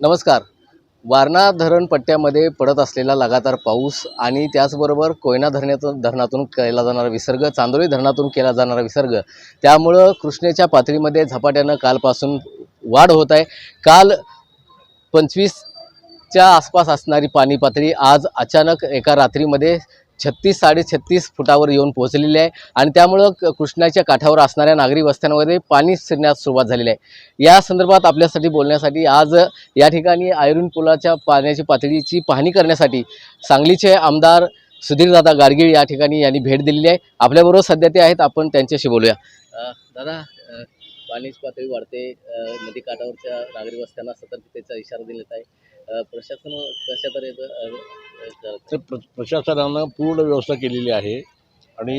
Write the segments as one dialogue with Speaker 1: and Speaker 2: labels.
Speaker 1: नमस्कार. वारणा धरण पट्ट्यामध्ये पडत असलेला लगातार पाऊस आणि त्याचबरोबर कोयना धरणातून धरणातून केला जाणारा विसर्ग चांदोली धरणातून केला जाणारा विसर्ग त्यामुळं कृष्णेच्या पातळीमध्ये झपाट्यानं कालपासून वाढ होत आहे. काल पंचवीसच्या आसपास असणारी पाणी पातळी आज अचानक एका रात्रीमध्ये छत्तीस साडेछत्तीस फुटावर येऊन पोहोचलेली आहे. आणि त्यामुळं कृष्णाच्या काठावर असणाऱ्या नागरी वस्त्यांमध्ये पाणी शिरण्यास सुरुवात झालेली आहे. या संदर्भात आपल्यासाठी बोलण्यासाठी आज या ठिकाणी आयरन पुलाच्या पाण्याची पातळीची पाहणी करण्यासाठी सांगलीचे आमदार सुधीरदादा गाडगीळ या ठिकाणी यांनी भेट दिलेली आहे. आपल्याबरोबर सध्या ते आहेत. आपण त्यांच्याशी बोलूया. दादा पाणीची पातळी वाढते. नदी काठावरच्या नागरी वस्त्यांना सतर्कतेचा इशारा दिलेला आहे. प्रशासन कशा
Speaker 2: ते प्र प्रशासनानं पूर्ण व्यवस्था केलेली आहे. आणि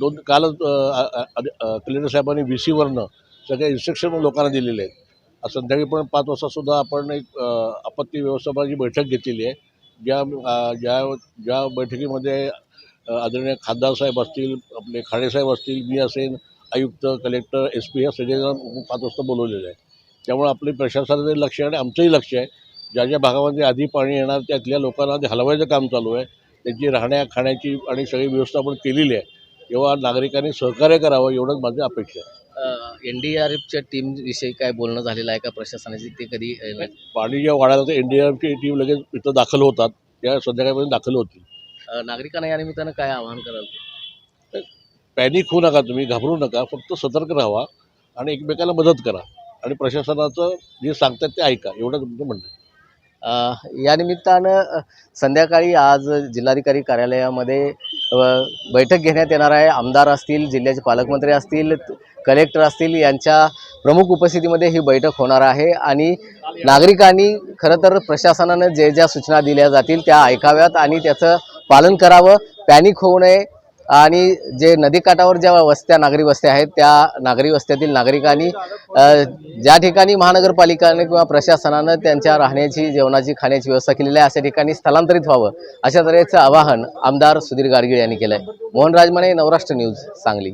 Speaker 2: दोन कालच कलेक्टर साहेबांनी व्ही सीवरनं सगळ्या इन्स्ट्रक्शन लोकांना दिलेले आहेत. संध्याकाळी पण पाच वाजतासुद्धा आपण एक आपत्ती व्यवस्थापनाची बैठक घेतलेली आहे. ज्या ज्या ज्या बैठकीमध्ये आदरणीय खासदार साहेब असतील आपले खाडेसाहेब असतील मी असेल आयुक्त कलेक्टर एस पी ह्या सगळेजण पाच वाजता बोलवलेले आहे. त्यामुळे आपले प्रशासनाचं लक्ष आहे आणि आमचंही लक्ष आहे. ज्या ज्या भागामध्ये आधी पाणी येणार त्यातल्या लोकांना ते हलवायचं काम चालू आहे. त्यांची राहण्या खाण्याची आणि सगळी व्यवस्था आपण केलेली आहे. तेव्हा नागरिकांनी सहकार्य करावं एवढंच माझी अपेक्षा आहे.
Speaker 1: एन डी आर एफच्या टीम विषयी काय बोलणं झालेलं आहे का प्रशासनाची ते कधी
Speaker 2: पाणी जेव्हा वाढायला तर एन डी आर एफची टीम लगेच इथं दाखल होतात. त्या संध्याकाळपर्यंत दाखल होतील.
Speaker 1: नागरिकांना या निमित्तानं काय आवाहन कराल?
Speaker 2: पॅनिक होऊ नका तुम्ही घाबरू नका. फक्त सतर्क राहा आणि एकमेकाला मदत करा. आणि प्रशासनाचं जे सांगतात ते ऐका. एवढं तुमचं म्हणणं आहे.
Speaker 1: या निमित्तानं संध्याकाळी आज जिल्हाधिकारी कार्यालयामध्ये बैठक घेण्यात येणार आहे. आमदार असतील जिल्ह्याचे पालकमंत्री असतील कलेक्टर असतील यांच्या प्रमुख उपस्थितीमध्ये ही बैठक होणार आहे. आणि नागरिकांनी खरं तर प्रशासनानं जे ज्या सूचना दिल्या जातील त्या ऐकाव्यात आणि त्याचं पालन करावं. पॅनिक होऊ नये. आणि जे नदीकाठावर ज्या वस्त्या नागरी वस्त्या आहेत त्या नागरी वस्त्यातील नागरिकांनी ज्या ठिकाणी महानगरपालिकाने किंवा प्रशासनानं त्यांच्या राहण्याची जेवणाची खाण्याची व्यवस्था केलेली आहे अशा ठिकाणी स्थलांतरित व्हावं अशा तऱ्हेचं आवाहन आमदार सुधीर गाडगीळ यांनी केलं आहे मोहन राजमाने नवराष्ट्र न्यूज सांगली.